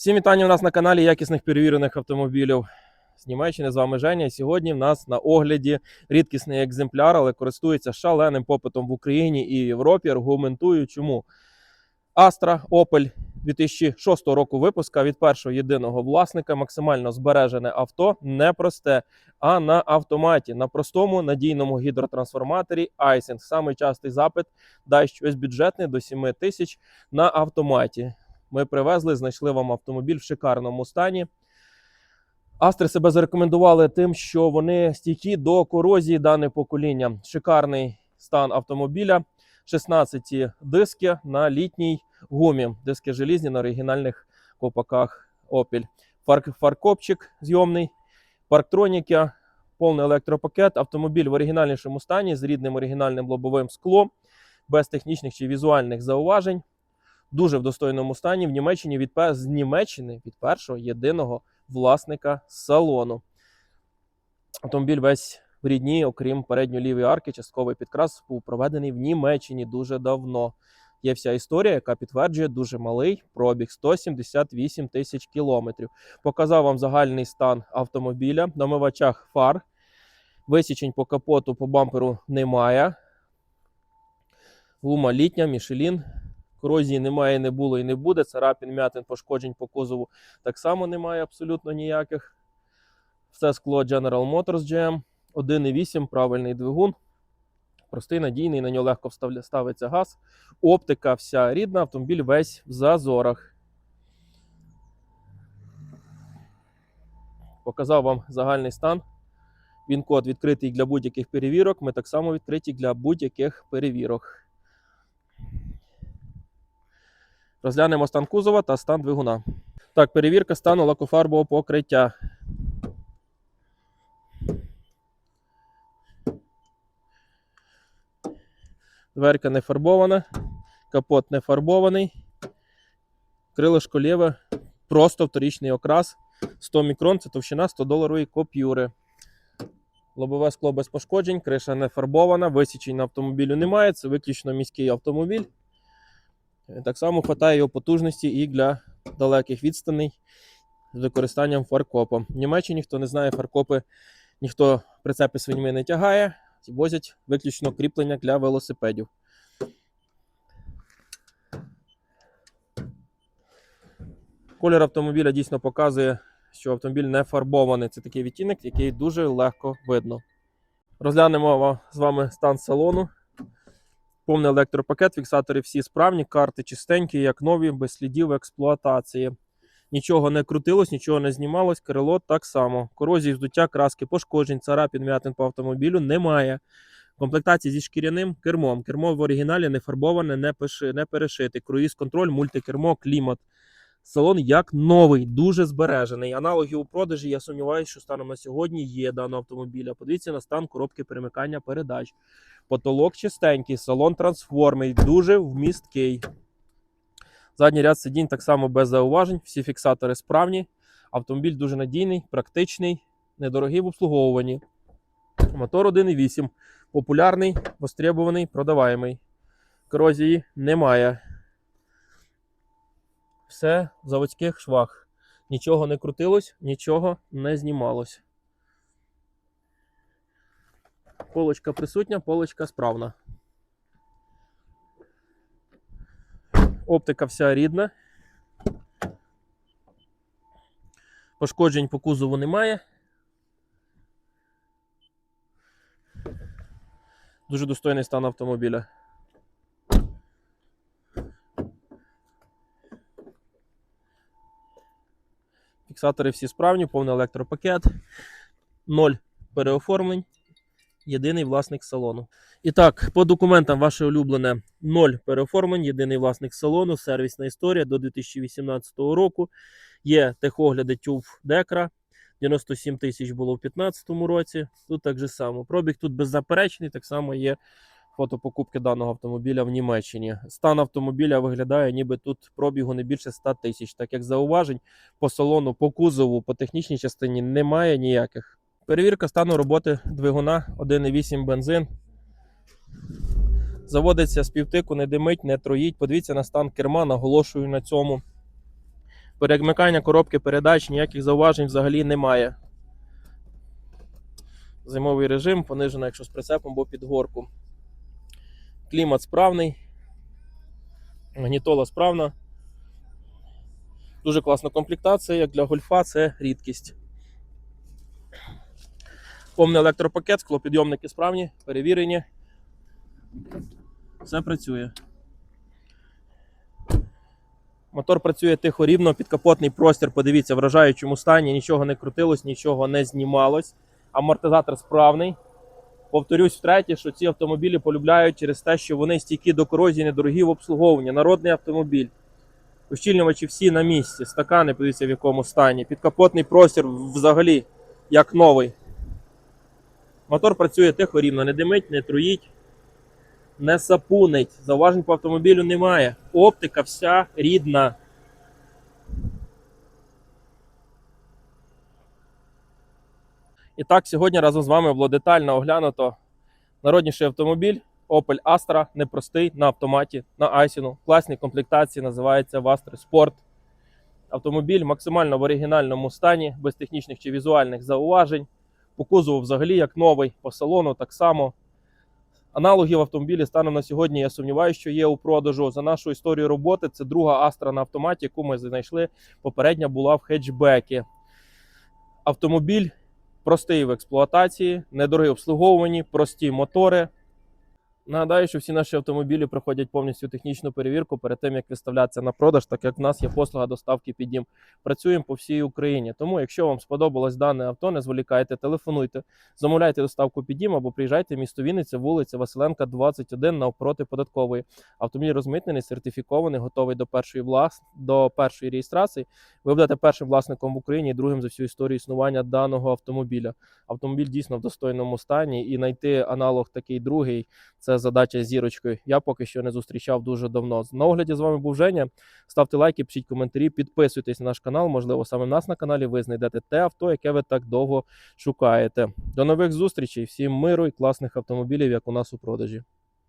Всім вітання у нас на каналі якісних перевірених автомобілів з Німеччини. З вами Женя. Сьогодні в нас на огляді рідкісний екземпляр, але користується шаленим попитом в Україні і Європі. Аргументую, чому Astra Opel 2006 року випуска від першого єдиного власника, максимально збережене авто, не просте, а на автоматі, на простому надійному гідротрансформаторі Айсінг. Самий частий запит дай щось бюджетне до 7 тисяч на автоматі. Ми привезли, знайшли вам автомобіль в шикарному стані. Астри себе зарекомендували тим, що вони стійкі до корозії дане покоління. Шикарний стан автомобіля, 16 диски на літній гумі. Диски желізні на оригінальних копаках Opel. Фар- Фаркопчик зйомний, парктроніки, повний електропакет. Автомобіль в оригінальнішому стані з рідним оригінальним лобовим склом, без технічних чи візуальних зауважень дуже в достойному стані в Німеччині від з Німеччини від першого єдиного власника салону. Автомобіль весь в рідній, окрім передньої лівої арки, частковий підкрас був проведений в Німеччині дуже давно. Є вся історія, яка підтверджує дуже малий пробіг 178 тисяч кілометрів. Показав вам загальний стан автомобіля. На мивачах фар. Висічень по капоту по бамперу немає. Гума літня, Мішелін. Корозії немає, не було і не буде. Царапін, м'ятин, пошкоджень по кузову так само немає абсолютно ніяких. Все скло General Motors GM. 1,8, правильний двигун. Простий, надійний, на нього легко ставиться газ. Оптика вся рідна, автомобіль весь в зазорах. Показав вам загальний стан. Він код відкритий для будь-яких перевірок. Ми так само відкриті для будь-яких перевірок. Розглянемо стан кузова та стан двигуна. Так, перевірка стану лакофарбового покриття. Дверка не фарбована, капот не фарбований. Крилишко ліве, просто вторічний окрас. 100 мікрон це товщина 100 доларової копюри. Лобове скло без пошкоджень, криша не фарбована, висічень на автомобілю немає. Це виключно міський автомобіль. Так само вистачає його потужності і для далеких відстаней з використанням фаркопа. В Німеччині, хто не знає, фаркопи ніхто прицепи свиньми не тягає, возять виключно кріплення для велосипедів. Колір автомобіля дійсно показує, що автомобіль не фарбований. Це такий відтінок, який дуже легко видно. Розглянемо з вами стан салону. Повний електропакет, фіксатори всі справні, карти чистенькі, як нові, без слідів експлуатації. Нічого не крутилось, нічого не знімалось, крило так само. Корозії, здуття, краски, пошкоджень, царапін, м'ятин по автомобілю немає. Комплектації зі шкіряним кермом. Кермо в оригіналі не фарбоване, не, пиши, не перешите. Круїз контроль, мультикермо, клімат. Салон як новий, дуже збережений. Аналоги у продажі, я сумніваюся, що станом на сьогодні є даного автомобіля. Подивіться на стан коробки перемикання передач. Потолок чистенький, салон трансформий, дуже вмісткий. Задній ряд сидінь так само без зауважень, всі фіксатори справні. Автомобіль дуже надійний, практичний, недорогий в обслуговуванні. Мотор 1.8. Популярний, востребований, продаваємий. Корозії немає. Все в заводських швах. Нічого не крутилось, нічого не знімалось. Полочка присутня, полочка справна. Оптика вся рідна. Пошкоджень по кузову немає. Дуже достойний стан автомобіля. Фіксатори всі справні, повний електропакет, ноль переоформлень, єдиний власник салону. І так, по документам ваше улюблене ноль переоформлень, єдиний власник салону, сервісна історія до 2018 року. Є техогляди TÜV Декра. 97 тисяч було в 2015 році. Тут так же само. Пробіг тут беззаперечний, так само є фото покупки даного автомобіля в Німеччині. Стан автомобіля виглядає, ніби тут пробігу не більше 100 тисяч, так як зауважень по салону, по кузову, по технічній частині немає ніяких. Перевірка стану роботи двигуна 1,8 бензин. Заводиться з півтику, не димить, не троїть. Подивіться на стан керма, наголошую на цьому. Перемикання коробки передач, ніяких зауважень взагалі немає. Зимовий режим, понижено, якщо з прицепом, бо під горку. Клімат справний. Магнітола справна. Дуже класна комплектація, як для гольфа, це рідкість. Повний електропакет, склопідйомники справні, перевірені. Все працює. Мотор працює тихо рівно, підкапотний простір, подивіться, в вражаючому стані, нічого не крутилось, нічого не знімалось. Амортизатор справний. Повторюсь втретє, що ці автомобілі полюбляють через те, що вони стійкі до корозії, недорогі в обслуговуванні. Народний автомобіль. Ущільнювачі всі на місці, стакани, подивіться в якому стані. Підкапотний простір взагалі як новий. Мотор працює тихо рівно, не димить, не труїть, не сапунить. Зауважень по автомобілю немає. Оптика вся рідна. І так, сьогодні разом з вами було детально оглянуто народніший автомобіль Opel Astra, непростий на автоматі, на Айсіну. Класній комплектації називається Vastri Sport. Автомобіль максимально в оригінальному стані, без технічних чи візуальних зауважень. По кузову взагалі як новий, по салону так само. Аналогів автомобілі станом на сьогодні, я сумніваюся, що є у продажу. За нашу історію роботи це друга Астра на автоматі, яку ми знайшли. Попередня була в хетчбекі. Автомобіль простий в експлуатації, недорогі обслуговувані, прості мотори. Нагадаю, що всі наші автомобілі проходять повністю технічну перевірку перед тим, як виставлятися на продаж, так як в нас є послуга доставки під дім. Працюємо по всій Україні. Тому, якщо вам сподобалось дане авто, не зволікайте, телефонуйте, замовляйте доставку під дім або приїжджайте в місто Вінниця, вулиця Василенка, 21 навпроти податкової. Автомобіль розмитнений, сертифікований, готовий до першої влас... до першої реєстрації. Ви будете першим власником в Україні і другим за всю історію існування даного автомобіля. Автомобіль дійсно в достойному стані, і знайти аналог такий другий це задача з зірочкою. Я поки що не зустрічав дуже давно. На огляді з вами був Женя. Ставте лайки, пишіть коментарі, підписуйтесь на наш канал. Можливо, саме в нас на каналі ви знайдете те авто, яке ви так довго шукаєте. До нових зустрічей, всім миру і класних автомобілів, як у нас у продажі.